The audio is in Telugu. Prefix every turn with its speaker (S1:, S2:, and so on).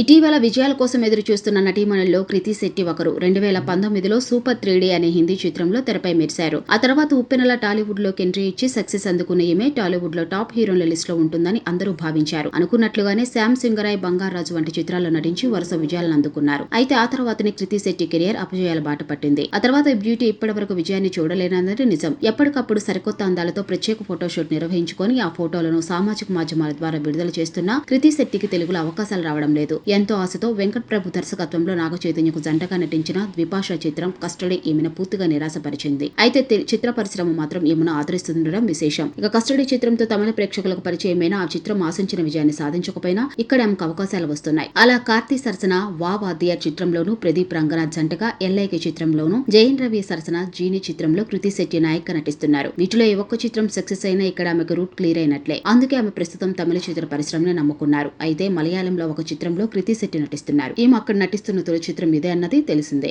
S1: ఇటీవల విజయాల కోసం ఎదురు చూస్తున్న నటీమణుల్లో కృతి శెట్టి ఒకరు. రెండు వేల పంతొమ్మిదిలో సూపర్ త్రీడీ అనే హిందీ చిత్రంలో తెరపై మెరిశారు. ఆ తర్వాత ఉప్పెనల టాలీవుడ్లోకి ఎంట్రీ ఇచ్చి సక్సెస్ అందుకున్న ఈమె టాలీవుడ్లో టాప్ హీరోల లిస్ట్లో ఉంటుందని అందరూ భావించారు. అనుకున్నట్లుగానే శ్యామ్ సింగరాయ్ బంగారాజు వంటి చిత్రాల్లో నటించి వరుస విజయాలను అందుకున్నారు. అయితే ఆ తర్వాతనే కృతి శెట్టి కెరియర్ అపజయాల బాట పట్టింది. ఆ తర్వాత బ్యూటీ ఇప్పటి వరకు విజయాన్ని చూడలేనన్నది నిజం. ఎప్పటికప్పుడు సరికొత్త అందాలతో ప్రత్యేక ఫోటోషూట్ నిర్వహించుకొని ఆ ఫోటోలను సామాజిక మాధ్యమాల ద్వారా విడుదల చేస్తున్న కృతి శెట్టికి తెలుగులో అవకాశాలు రావడం లేదు. ఎంతో ఆశతో వెంకట్ ప్రభు దర్శకత్వంలో నాగ చైతన్యకు జంటగా నటించిన ద్విభాష చిత్రం కస్టడీ ఈమెను పూర్తిగా నిరాశపరిచింది. అయితే చిత్ర పరిశ్రమ మాత్రం ఈమెను ఆదరిస్తుండడం విశేషం. ఇక కస్టడీ చిత్రంతో తమిళ ప్రేక్షకులకు పరిచయమైన ఆ చిత్రం ఆశించిన విజయాన్ని సాధించకపోయినా ఇక్కడ ఆమెకు అవకాశాలు వస్తున్నాయి. అలా కార్తీ సరసన వా వాద్య చిత్రంలోనూ ప్రదీప్ రంగనాథ్ జంటగా ఎల్ఐకి చిత్రంలోనూ జయన్ రవి సరసన జీని చిత్రంలో కృతి శెట్టి నాయక్ నటిస్తున్నారు. వీటిలో ఏ ఒక్క చిత్రం సక్సెస్ అయినా ఇక్కడ ఆమెకు రూట్ క్లియర్ అయినట్లే. అందుకే ఆమె ప్రస్తుతం తమిళ చిత్ర పరిశ్రమని నమ్ముకున్నారు. అయితే మలయాళంలో ఒక చిత్రంలో కృతి శెట్టి నటిస్తున్నారు. ఈమె అక్కడ నటిస్తున్న తొలి చిత్రం ఇదే అన్నది తెలిసిందే.